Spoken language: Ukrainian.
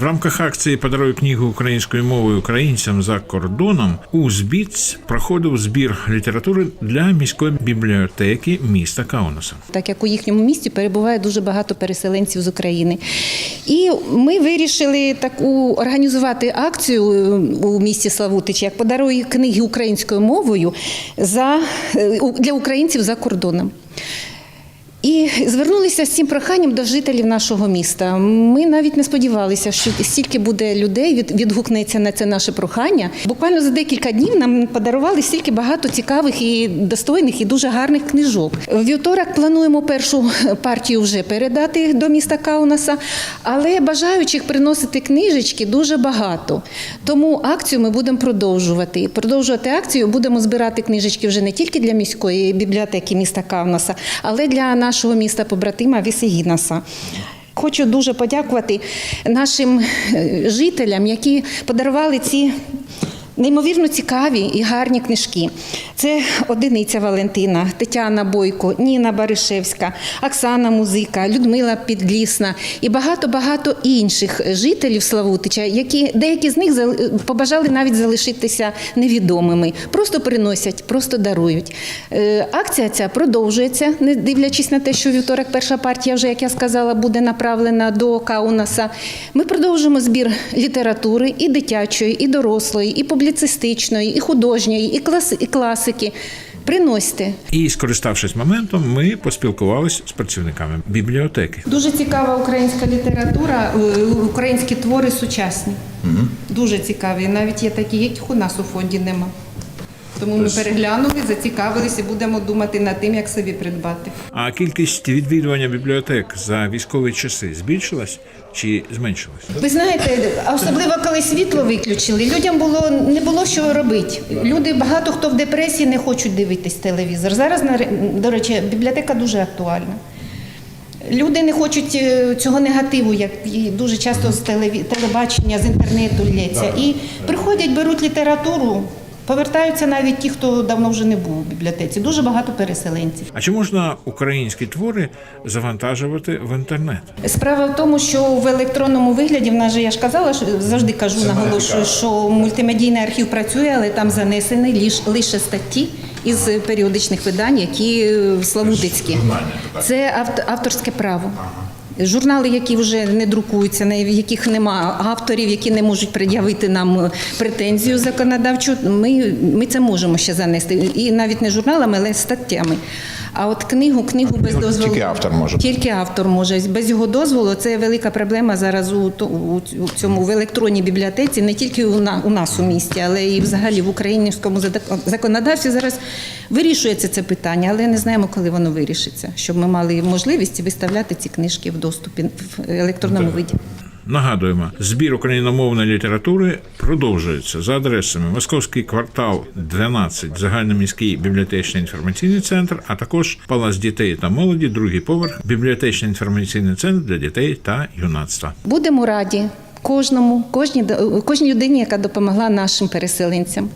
В рамках акції Подаруй книгу українською мовою українцям за кордоном у ЗБІЦ проходив збір літератури для міської бібліотеки міста Каунаса. так як у їхньому місті перебуває дуже багато переселенців з України. І ми вирішили таку організувати акцію у місті Славутич, як подаруй книги українською мовою за, е, для українців за кордоном. І звернулися з цим проханням до жителів нашого міста. Ми навіть не сподівалися, що стільки буде людей від, відгукнеться на це наше прохання. Буквально за декілька днів нам подарували стільки багато цікавих і достойних і дуже гарних книжок. Вівторок плануємо першу партію вже передати до міста Каунаса, але бажаючих приносити книжечки дуже багато. Тому акцію ми будемо продовжувати. Продовжувати акцію будемо збирати книжечки вже не тільки для міської бібліотеки міста Каунаса, але для нашого міста побратима Вісегінаса. Хочу дуже подякувати нашим е, жителям, які подарували ці неймовірно цікаві і гарні книжки. Це одиниця Валентина, Тетяна Бойко, Ніна Баришевська, Оксана Музика, Людмила Підлісна і багато-багато інших жителів Славутича, які деякі з них побажали навіть залишитися невідомими. Просто приносять, просто дарують. Е, Акція ця продовжується, не дивлячись на те, що вівторок перша партія, вже як я сказала, буде направлена до Каунаса. Ми продовжимо збір літератури і дитячої, і дорослої, і публіцистичної, і художньої, і класи, і класики. Приносьте. І, скориставшись моментом, ми поспілкувалися з працівниками бібліотеки. Дуже цікава українська література, е, українські твори сучасні. Дуже цікаві. Навіть є такі, яких у нас у фонді нема. Тому ми переглянули, зацікавилися і будемо думати над тим, як собі придбати. А кількість відвідування бібліотек за військові часи збільшилась чи зменшилась? Ви знаєте, особливо коли світло виключили, людям було не було що робити. Люди багато хто в депресії не хочуть дивитись телевізор. Зараз до речі, бібліотека дуже актуальна. Люди не хочуть е, цього негативу, як і дуже часто з телебачення, з інтернету лється. І приходять, беруть літературу, повертаються навіть ті, хто давно вже не був у бібліотеці. Дуже багато переселенців. А чи можна українські твори завантажувати в інтернет? Справа в тому, що в електронному вигляді в нас же я ж казала, що завжди кажу, наголошую, що мультимедійний архів працює, але там занесені лиш, лише статті із періодичних видань, які е, славутицькі. Це авторське право. Журнали, які вже не друкуються, на- яких нема авторів, які не можуть пред'явити нам е, претензію законодавчу, ми, ми це можемо ще занести. І навіть не журналами, але статтями. А от книгу, книгу без Тільки дозволу. автор може. Тільки автор може. Без його дозволу це велика проблема зараз у, у цьому в електронній бібліотеці, не тільки у, на, у нас у місті, але і взагалі в українському законодавстві зараз вирішується це питання, але не знаємо, коли воно вирішиться, щоб ми мали можливість виставляти ці книжки в доступі в електронному виді. Нагадуємо, збір україномовної літератури продовжується за адресами Московський квартал 12, загальноміський бібліотечний інформаційний центр, а також Палац дітей та молоді, другий поверх, бібліотечний інформаційний центр для дітей та юнацтва. Будемо раді кожному, кожній, кожній людині, яка допомогла нашим переселенцям.